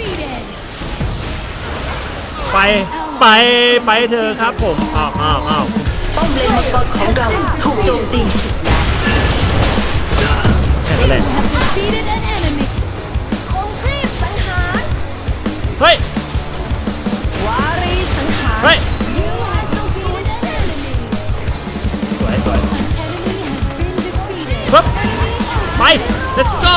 defeated. ไป ไป ไปเธอะครับผม อ้าวอ้าวอ้าวป้อมเลนมังกรของเราถูกโจมตีแค่นั้นแหละ You have defeated an enemy. คงครีบสังหารเฮ้ย วารีสังหาร เฮ้ย You have defeated an enemy. สวยสวย An enemy has been defeated. ปึ๊บ ไป let's go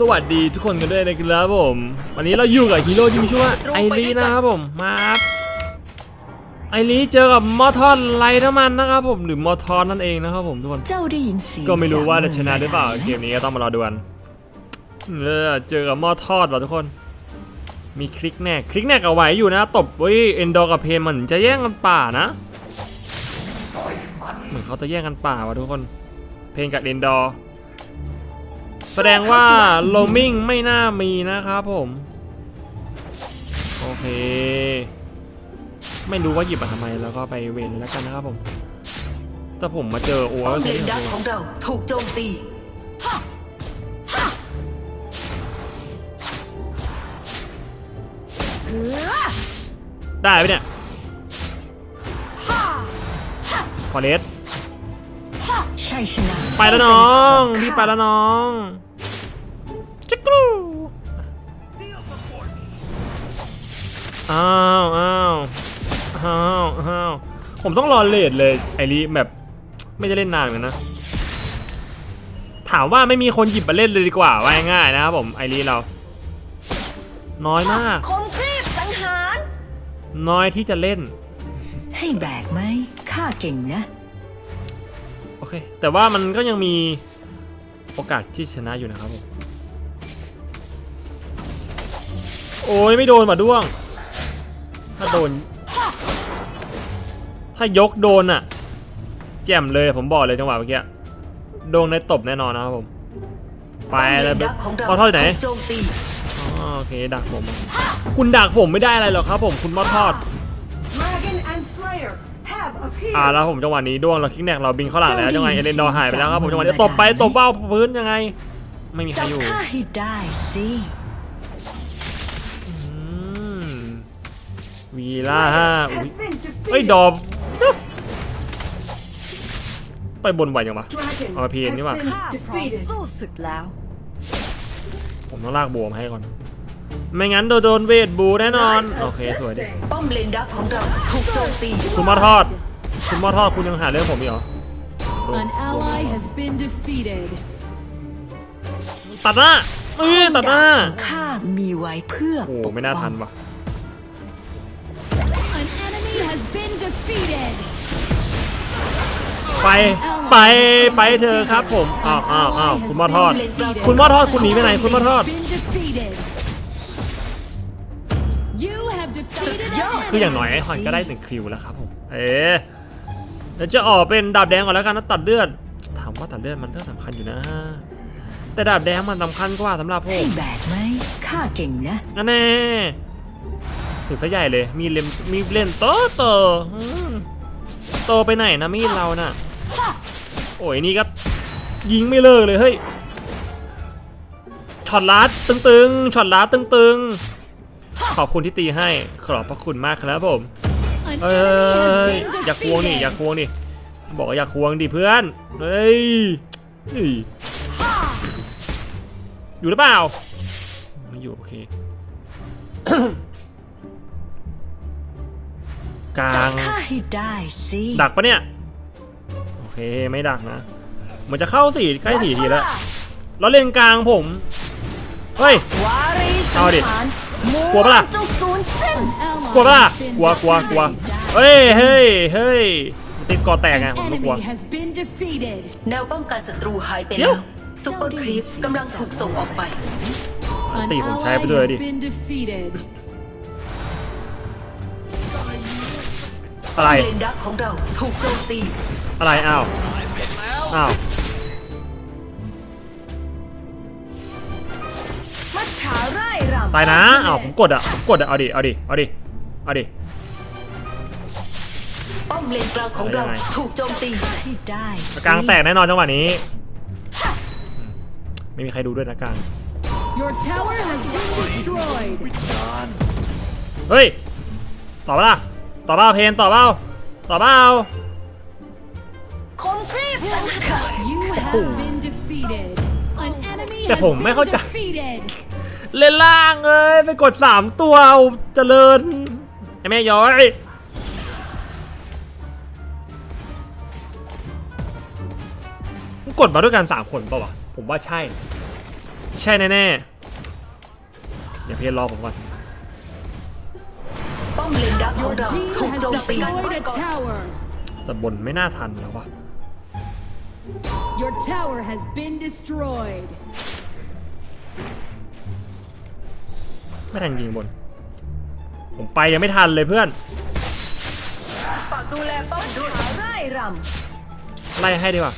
สวัสดีทุกคนกันด้วยนะครับผม วันนี้เราอยู่กับฮีโร่ที่มีชื่อว่าไอรีนะครับผมมาครับไอรีเจอกับมอทอนไลน้ำมันนะครับผมหรือมอทอนนั่นเองนะครับผมทุกคนเจ้าได้ยินเสียงก็ไม่รู้ว่าจะจชนะหรือเปล่าเกมนี้ก็ต้องมารอดูกันเออเจอกับหม้อทอดว่ะทุกคน มีคลิกแน่คลิกแน่กับไหวอยู่นะตบเว้ยเอนดอร์กับเพนมันจะแย่งกันป่านะเหมือนเขาจะแย่งกันป่าว่ะทุกคน เพนกับเอนดอร์ แสดงว่าโลมิงไม่น่ามีนะครับผม โอเค ไม่รู้ว่าหยิบมาทำไมแล้วก็ไปเวนแล้วกันนะครับผม แต่ผมมาเจอโอ้ป้อมก็เลคืนดักของเราถูกโจมตีได้ไหมเนี่ยพอเลส ใช่ชนะไปแล้วน้องพี่ไปแล้วน้องจิกรูอ้าวอ้าวอ้าวอ้าวผมต้องรอเลทเลยไอรีแบบไม่จะเล่นนานเหมือนกันนะ ถามว่าไม่มีคนหยิบมาเล่นเลยดีกว่าว่าง่ายๆนะครับผมไอรีเรา น้อยมากคมครีบสังหาร น้อยที่จะเล่น ให้แบกไหมข้าเก่งนะ โอเค แต่ว่ามันก็ยังมีโอกาสที่ชนะอยู่นะครับผมโอ้ยไม่โดนมาด้วง ถ้าโดน ถ้ายกโดนอะแจ่มเลยผมบอกเลยจังหวะเมื่อกี้โดนในตบแน่นอนนะครับผมไปเลยป้อมเของเราทอดไหนโอ๋อโอเคดักผม คุณดักผมไม่ได้อะไรหรอกครับผมคุณมอทอด อ่าแล้วผมจังหวะนี้ด้วงเราคิกแนกเราบินเข้าหลังแล้วจังหวะเอเลนดอร์หายไปแล้วครับผมจังหวะนี้ตบไปตบเบ้าพื้นยังไง ไม่มีใครจับอยู่ข้าให้ได้สิอืมวีล่าห้าอุ๊ย Has been defeated. เอ้ยดอมไปบนไหวยังวะ Dragon เอามาเพลง has นี่หว่า been defeated. สู้ศึกแล้ว ผมต้องลากบัวมาให้ก่อน ไม่งั้นโดนโดนเวทบูแน่นอน Nice โอเค สวยดิ assisting. ป้อมเลนดักของเราถูกโจมตีคุณมอทอด คุณมอทอดคุณยังหาเรื่องผมอีกเหรอโดน An ally has been defeated. ตัดหน้าเอ้ยตัดหน้า ข้ามีไว้เพื่อโอ้ปกไม่น่าทันป้องว่ะ An enemy has been defeated. ไปไปไปเธอะครับผมอ้าวอ้าวอ้าวคุณมอทอด คุณมอทอดคุณหนีไปไหนคุณมอทอด Been defeated. You have defeated an คืออย่างน้อยไอ enemy. ฮอนก็ได้หนึ่งคิวแล้วครับผม เอ๊ะ แล้วจะออกเป็นดาบแดงก่อนแล้วกันนะตัดเลือด ถามว่าตัดเลือดมันก็สำคัญอยู่นะ แต่ดาบแดงมันสำคัญกว่าสำหรับผให้มแบกไหมข้าเก่งนะอันแน่ถือซะใหญ่เลย มีเล่มมีเล่นโตโตอืมโตไปไหนนะมีดเราน่ะ โอ้ยนี่ก็ยิงไม่เลิกเลยเฮ้ยช็อตลัดตึงๆช็อตลัดตึงๆ ขอบคุณที่ตีให้ ขอบพระคุณมากครับผม An เอ้ enemy ย has been อย่าควงนี่อย่า defeated. ควงนี่ บอกว่าอย่าควงดิเพื่อน เฮ้ยนี่อยู่หรือเปล่า ไม่อยู่โอเค กลาจับงข้าให้ได้สิดักปะเนี่ย โอเคไม่ดักนะเหมือนจะเข้าสี่ใกล้สี่ทีแล้ว แล้วเลนกลางผม เฮ้ยวารีสัเอางดิหารกลัวปะล่ะเจ้าศูนย์สิ้น Ally กลัวปะล่ะ has been กลัวกลัวกลัว defeated. เฮ้ยเฮ้ยเฮ้ยมัน ติดกอแตกไง An ผมก็กลัว enemy has been defeated. แนวป้องกันศัตรูหายไปเดี๋ยวแล้วซุปเปอร์ครีปกำลังถูกส่งออกไป An ตีผมใช้ ally ไปด้วย has ดิ been defeated. อะไรเลนดักของเราถูกโจมตี อะไรอ้าวอ้าวมัจฉาไร่รำตายนะอ้าวผมกดอะผมกดอะเอาดิเอาดิเอาดิเอาดิป้ อมเลนกลางของเรายังไง ถูกโจมตี He dies. กลางแตกแน่นอนจังหวะนี้อืมไม่มีใครดูด้วยนะกลาง Your tower has been destroyed. เฮ้ย ต่อปะล่ะ ต่อเปล่าเพนต่อเปล่าต่อเปล่าคมครีบสังหาร You have been defeated. An enemy แต่ has ผมไม่ been เข้าใจ defeated. เล่นล่างเอ้ยไปกด 3 ตัวเอาเจริญไอ้แม่ย้อย กดมาด้วยกัน3คนเปล่าวะผมว่าใช่ ใช่แน่ๆอย่าเพียรรอผมก่อนป้อมเลนดักของ Your เรา team ถูก has โจมตี destroyed a tower. แต่บนไม่น่าทันแล้ววะ Your tower has been destroyed. ไม่ทันยิงบน ผมไปยังไม่ทันเลยเพื่อน ฝากดูแลป้อมด้วยมัจฉาไร่รไล่ให้ดีกว่า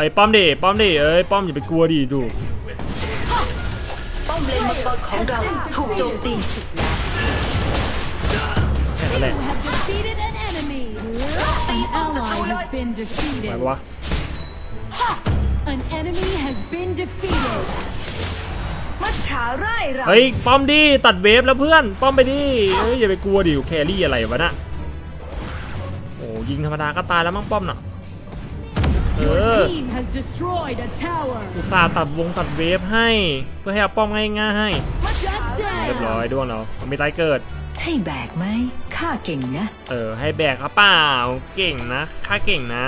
ไอ้ป้อมดิป้อมดิเอ้ยป้อมอย่าไปกลัวดิดูป้อมเลนมังกรของเราถูกโจมตีแค่นั้นแหละ You have defeated an enemy. An ally has been ไหว defeated. ปะวะ An enemy has been defeated. ำมัจฉาไร่รำเฮ้ยป้อมดิตัดเวฟแล้วเพื่อนป้อมไปดิเฮ้ยอย่าไปกลัวดิแครี่อะไรวะน่ะโอ้ยิงธรรมดาก็ตายแล้วมั้งป้อมน่ะ เอ Your อ team has destroyed a tower. อุตส่าห์ตัดวงตัดเวฟให้ เพื่อให้เอาป้อมง่าย Shut ๆเรียบ down. ร้อยด้วงเราเอาไม่ตายเกิด ให้แบกไหมข้าเก่งนะ เออ ให้แบกครับเปล่า เก่งนะค่าเก่งนะ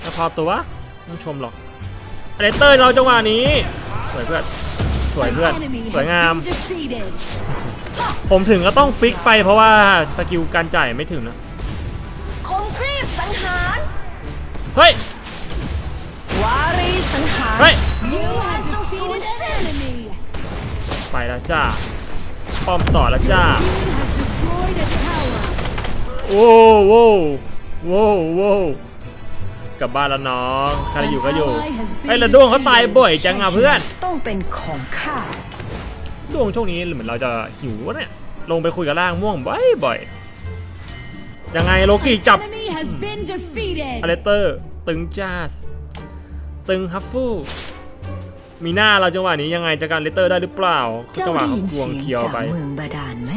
แล้วพอตัวไม่ต้องชมหรอกอะไรเต้ยเราจังหวะนี้ สวยเพื่อน สวยเพื่อน An enemy สวยงาม has been defeated. ผมถึงก็ต้องฟิกไปเพราะว่าสกิลการจ่ายไม่ถึงนะ คมครีบสังหาร เฮ้ยวารีสังหาร เฮ้ย You have defeated an enemy. ไปแล้วจ้า ป้อมต่อแล้วจ้า You have destroyed a tower. โว้วโว้วโว้วโว้วกลับบ้านแล้วน้องใครอยู่ก็อยู่ ไอ้ยแล้วด้วงเขาตายบ่อยจังอะเพื่อน ต้องเป็นของข้าด้วงช่วงนี้เหมือนเราจะหิวเนี่ย ลงไปคุยกับล่างม่วงบ่อยบ่อยยังไงโลกิจับ Enemy has been defeated. อเลเตอร์ ตึงจ้าส ตึงฮัฟฟูมีหน้าเราจังหวะนี้ยังไงจะการเลเตอร์ได้หรือเปล่าเจ้าจังหวะได้เขายินควงเสียงเคียวจากไปเมืองบาดาลไหม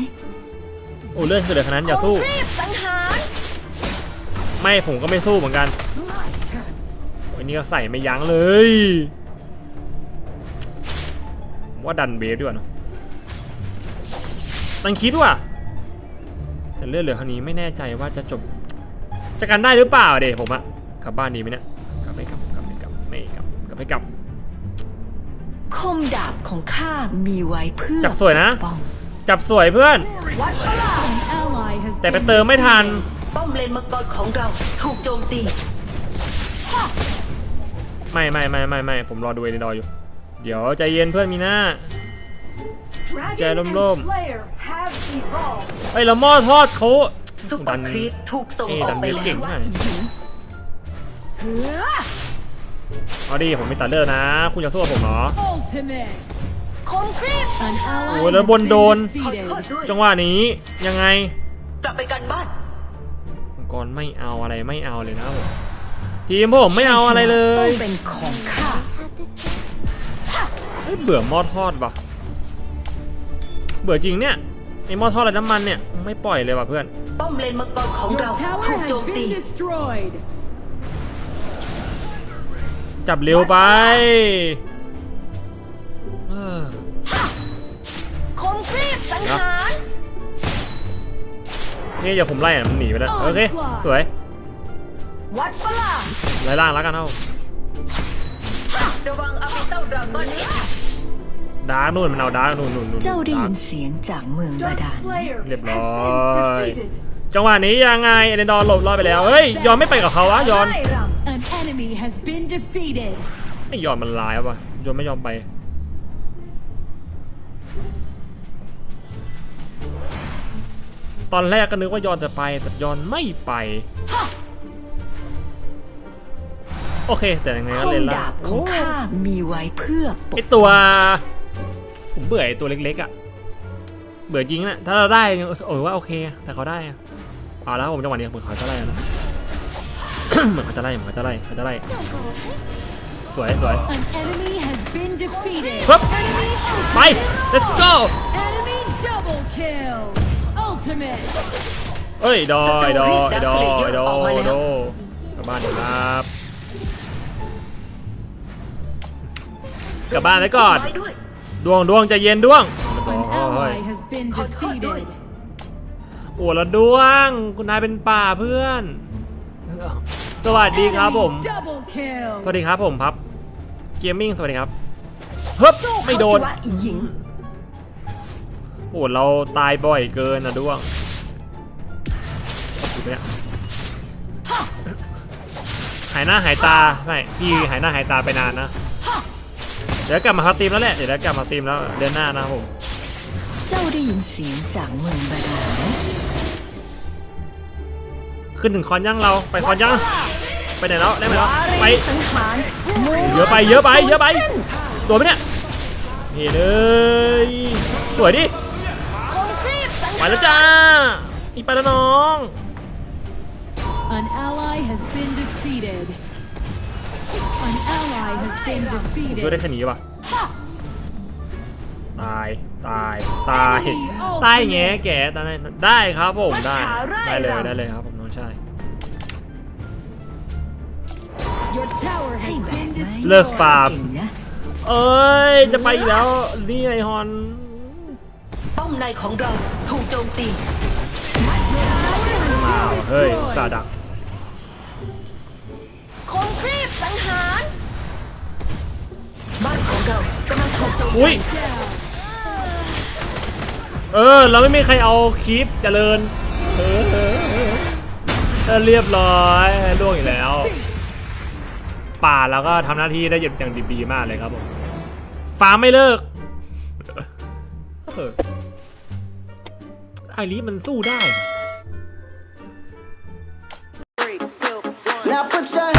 โอ้เลื่อนขึ้นเลยขนาดนั้นอย่าสู้ครีบสังหารไม่ผมก็ไม่สู้เหมือนกันโอ้ยนี่ก็ใส่ไม่ยั้งเลยผมว่าดันเบฟดีกว่าเนอะตังคิดว่าแต่เลือดเหลือเท่านี้ไม่แน่ใจว่าจะจบจะกันได้หรือเปล่าเดะผมอะกลับบ้านดีไหมเนี่ยกลับไม่กลับกลับไม่กลับไม่ กลับกลับไม่กลับ คมดาบของข้ามีไว้เพื่อจับสวยนะปกป้องจับสวยเพื่อน วัดประหลาด An ally has แต่ไป been เติมไม่ทัน defeated. ป้อมเลนมังกรของเราถูกโจมตีไม่ไม่ไม่ไม่ไม่ผมรอดูเอเดนดอร์อยู่ เดี๋ยวใจเย็นเพื่อนมีหน้า ใจ Dragon and ร่มๆ Slayer have evolved ไอ้ยแล้วหม้อทอดเขาซุปเปอร์ครีปถูกส่งเอ้ออดักนไปเบฟแล้เก่งวมากเหือ เอาดิผมมีตัดเลือดนะ คุณจะสู้กับผมเหรอ Ultimate. คมครีบ An ally โอ้ยแล้ว has บน been โดนขอ defeated. โทษด้วยจังหวะนี้ยังไงกลับไปกันบ้านมังกรไม่เอาอะไรไม่เอาเลยนะผมทีมผมไม่เอาอะไรเลต้อยงเป็นของข้าเฮ้ยเบื่อหม้อทอดว่ะเบื่อจริงเนี่ยไอหม้อทอดอะไรน้ำมันเนี่ยไม่ปล่อยเลยว่ะเพื่อนป้อมเลนมังกรของ Your เรา tower ถูกโจ has มตี been destroyed. จับเร็วไปเออคมครีบสังหารนี่อย่าผมไล่อะมันหนีไปแล้วโอเคสวยวัดประหลาดไล่ล่างแล้วกันเอ้าระวังอาฟิเซลดราก้อนนี้ดาร์กนู่นมันเอาดาร์กนู่นนู่นนู่นเจ้าได้ดายิร์กนเสียงจากเมืองบาดาลเรียบร้อยจังหวะนี้ยังไงเอเดนดอร์หลบรอดไปแล้วเฮ้ยยอนไม่ไปกับเขาวะยอนไล่ร An enemy has been defeated. ไอ้ยอนมันลายปะยอนไม่ยอมไปตอนแรกก็นึกว่ายอนจะไปแต่ยอนไม่ไป โอเค แต่ยังไงคก็มเล่นละดาบของข้ามีไว้เพื่อปไอกตัว ผมเบื่อไอตัวเล็กๆอะ เบื่อจริงนะถ้าเราได้เออว่าโอเค แต่เขาได้อะเอาแล้วผมจังหวะนี้เหมือนเขาจะไล่แล้วนะ เหมือนเขาจะไล่เหมือนเขาจะไล่เขาจะไล่สวยสวย An enemy has been defeated. ปึ๊บไป let's go Enemy double kill. Ultimate. เอ้ยดอยดอยดอยดอยดอยกลับบ้านเถอะครับกลับบ้านไว้ก่อนไว้ด้วยดวงดวงใจเย็นดวง An โอ้ย ally has been Hot, hot, defeated. โอ้แล้วดวง คุณนายเป็นป่าเพื่อน สวัสดีครับผม Enemy double kill. สวัสดีครับผมพับเกมมิ่งสวัสดีครับเฮ้บสู้ไม่เขาโดสินวะอีหญิงโอ้เราตายบ่อยเกินนะด้วงอยู่ปะเนี่ยหายหน้าหายตาไม่พี่หายหน้าหายตาไปนานนะ เดี๋ยวกลับมาสตรีมแล้วแหละเดี๋ยวกลับมาสตรีมแล้วเดือนหน้านะครับผมเจ้าได้ยินเสียงจากเมืองบาดาลขึ้นถึงคอนยังเราไปคอนยัง ไปไหนแล้วได้ไหมแล้ววาไปรีสังหารมูเยอะไปเยอะไปเยอะไปตัวไปเนี่ยนี่เลยสวยดิคงครีบสังไปหารแล้วจ้าอีกไปแล้วน้อง An ally has been defeated. An ally has been ช่วยได้ defeated. แค่นี้ป่ะตาย ตาย ตาย ตายแงแกตายได้ครับผม ได้ ได้เลย ได้เลยครับผมน้องชาย เลิกฟาร์มเก่งนะเอ้ย จะไปอีกแล้ว นี่ไอฮอน ป้อมในของเราถูกโจมตี มาเฮ้ยซาดักคงครีบสังหารบ้านของเรากำลังถูกโจมตีอุ้ย Down. เออ เราไม่มีใครเอาคลิปเจริญ เออเออเออเออเรียบร้อยล่วงอีกแล้ว ป่าแล้วก็ทำหน้าที่ได้อย่างดีๆมากเลยครับผมฟาร์มไม่เลิกไอรีมันสู้ได้ Now put your